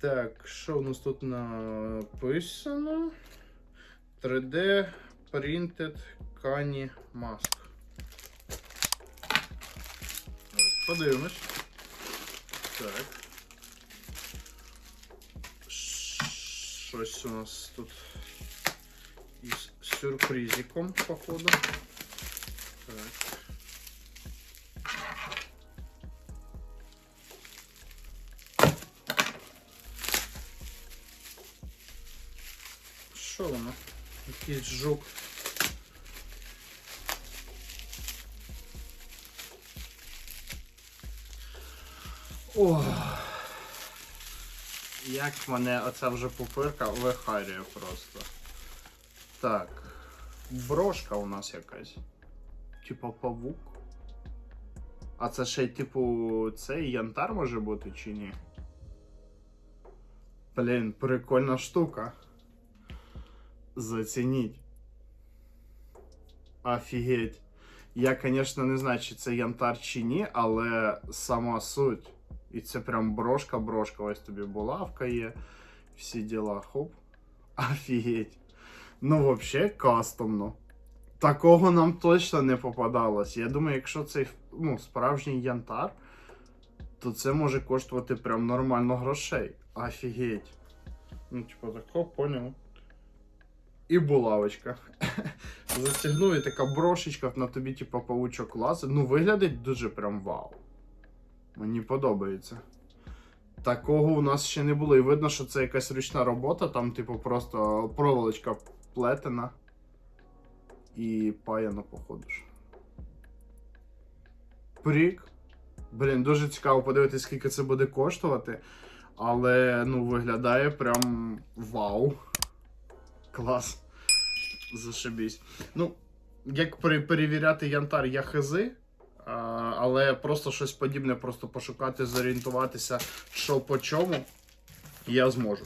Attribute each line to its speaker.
Speaker 1: Так, що у нас тут написано? 3D Printed Kani Mask. Подивимось. Так. Щось у нас тут із сюрпризиком, походу. Так. Що воно? Якийсь жук. О, як мене оця вже пупирка вихарює просто. Так. Брошка у нас якась. Типа павук. А це ще типу цей янтар може бути чи ні? Блін, прикольна штука. Зацініть. Офігеть. Я, звісно, не знаю, чи це янтар чи ні, але сама суть. І це прям брошка-брошка. Ось тобі булавка є. Всі діла. Хоп. Офігеть. Ну, взагалі, кастомно. Такого нам точно не попадалось. Я думаю, якщо це ну, справжній янтар, то це може коштувати прям нормально грошей. Офігеть. Ну, типу, тако, поняв. І булавочка. Застігнув і така брошечка на тобі, типу, паучок лазить. Ну, виглядить дуже прям вау. Мені подобається. Такого у нас ще не було. І видно, що це якась ручна робота, там, типу, просто проволочка плетена і паяна, походу. ж. Прик. Блін, дуже цікаво подивитися, скільки це буде коштувати. Але ну, виглядає прям вау. Клас. Зашибісь. Ну, як перевіряти янтар, я хизи. Але просто щось подібне, просто пошукати, зорієнтуватися, що по чому, я зможу.